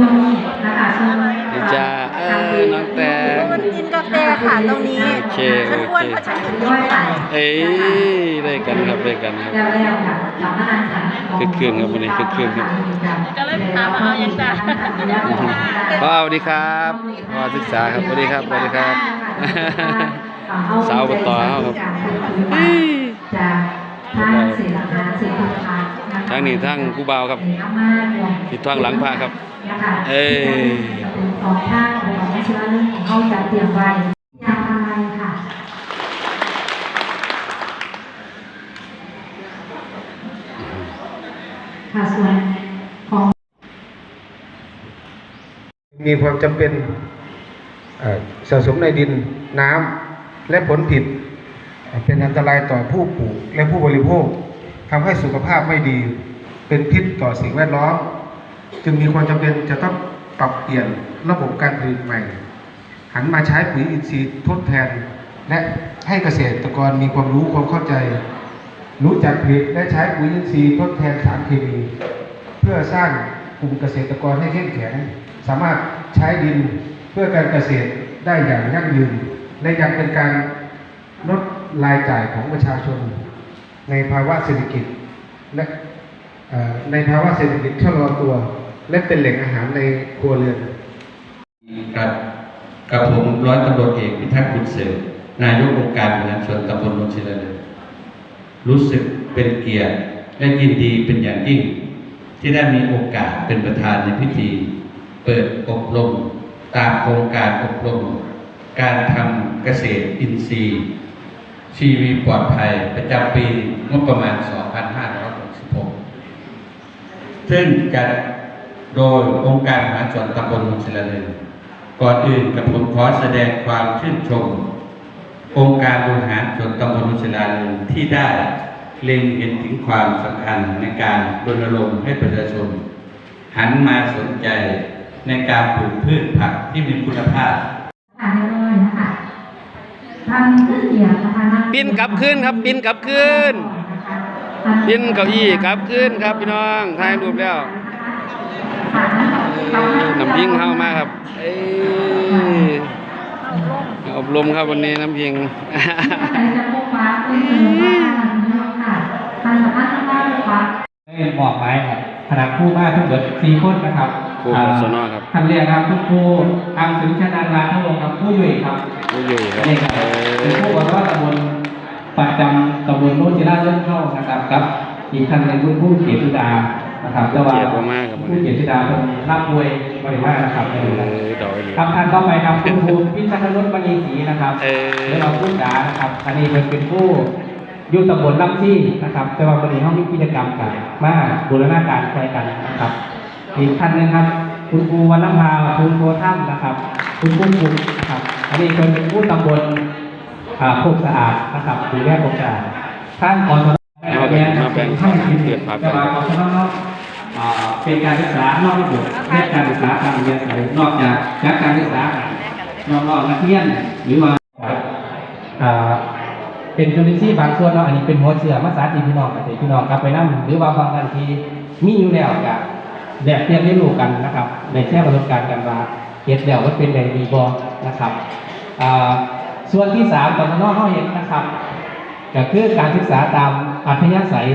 ช่วงนี้นะคะช่วงนี่จ้าเออน้องแตงคนกินกาแฟค่ะตรงนี้ โอเคฉันอ้วนเพราะฉันกินกาแฟเอ้ยได้กันครับได้กันครับ แล้วแล้วค่ะสามารถสั่งของคือเครื่องครับวันนี้คือเครื่องครับ ก็เลยถามว่าเอายังจ้ะ พ่อสวัสดีครับพ่อศึกษาครับสวัสดีครับสวัสดีครับ สาวอบตเฮาครับางนี้ทางผู้บ่าวครับที่ทางหลังพระครับ เอ้เอ้ยของท่าของไม่เชื่อเรื่องของเขาจะเตรียมไว้ยางอะไรค่ะค่ะส่วนของมีความจำเป็นสะสมในดินน้ำและผลผิด เป็นอันตรายต่อผู้ปลูกและผู้บริโภคทำให้สุขภาพไม่ดี เป็นพิษต่อสิ่งแวดล้อม จึงมีความจำเป็นจะต้องปรับเปลี่ยนระบบการผลิตใหม่ หันมาใช้ปุ๋ยอินทรีย์ทดแทน และให้เกษตรกรมีความรู้ความเข้าใจ รู้จักผลิตและใช้ปุ๋ยอินทรีย์ทดแทนสารเคมี เพื่อสร้างกลุ่มเกษตรกรให้เข้มแข็ง สามารถใช้ดินเพื่อการเกษตรได้อย่างยั่งยืน และยังเป็นการลดรายจ่ายของประชาชน ในภาวะเศรษฐกิจและ ในภาวะเศรษฐกิจชะลอตัว และเป็นแหล่งอาหารในครัวเรือนกับกับผมร้อยตำรวจเอกพิทักษ์บุญเสริมนายกองค์การบริหารส่วนตำบลนนทศิลาเลยรู้สึกเป็นเกียรติและยินดีเป็นอย่างยิ่ง ที่ได้มีโอกาสเป็นประธานในพิธี เปิดอบรม ตามโครงการอบรม การทำเกษตรอินทรีย์ ชีวีปลอดภัยประจำปีงบประมาณ 2566 ซึ่งจัดโดยองค์การมหาส่วนตำบลมุศิลาเรนก่อนอื่นกับผมขอแสดงความชื่นชม องค์การบริหารส่วนตำบลมุศิลาเรนที่ได้เล็งเห็นถึงความสำคัญในการรณรงค์ให้ประชาชน หันมาสนใจในการปลูกพืชผักที่มีคุณภาพอ่านน้อยๆนะคะทางขึ้นเดียวนะคะนั่งบินกลับคืนครับบินกลับคืน บินเก้าอี้กลับคืนครับพี่น้องถ่ายรูปแล้วเอ้ยน้ำพิงเข้ามาครับเอ้ยอบรมครับวันนี้น้ำพิงจะพบปะคุณหนึ่งว่าค่ะทางสามารถทำได้พบปะได้มอบหมายครับคณะครูมาทั้งหมดสี่คนนะครับครูอ่าสนครับท่านเรียกครับคุณครูอังสุนชนันลาทวงศ์ครับผู้ยุ่ยครับผู้อยู่ครับนี่ครับเอเป็นผู้อบอกว่าตำบล ประจำตำบลโนนจิราเริ่มเข้านะครับครับ อีกท่านเป็นผู้ผู้เกียรติดานะครับแต่ว่าเกียรติมากครับผู้เกียรติดาเป็นรับมวยบริวารนะครับในเอวันนั้นอดอยเลยครับท่านต่อไปครับคุณครูพิชัยนุชมณีศรีนะครับเออหรือเราผู้จ๋านะครับอันนี้เป็นเป็นผู้อยุ่ตำบลลำที่นะครับ แต่ว่าวันนี้เขามีกิจกรรมกันมาบูรณาการใช้กันนะครับอีกท่านหนึงครับ คุณครูวันน้ำพาคุณครูถ้ำนะครับ คุณครูปุกนะครับ อันนี้เป็นผู้ตำบลอ่า โคกสะอาดนะครับดูแลโคกสะอาดท่านขอสมาแบ่งมาแบ่งให้กินเกิดผักแต่ว่าอสนอกอ่าเป็นการศึกษานอกระบบเรียนการศึกษาการเรียนสายนอกจากจากการศึกษานองๆนักเรียนหรือว่าอาเป็นจุลินทรีย์บางส่วนเนาะอันนี้เป็นหัวเชื้อมาสาธิตพี่น้องเกษตรพี่น้องกลับไปนั่หรือว่าบางท่านที่มีอยู่แล้วกับแดกเรียนเรียนรู้กันนะครับในแค่ประสบการณ์กันว่าเฮ็ดแล้วมันเป็นในดีบอนะครับอา ส่วนที่สามตอนน้องเขาเห็นนะครับก็คือการศึกษาตามอัธยาศัย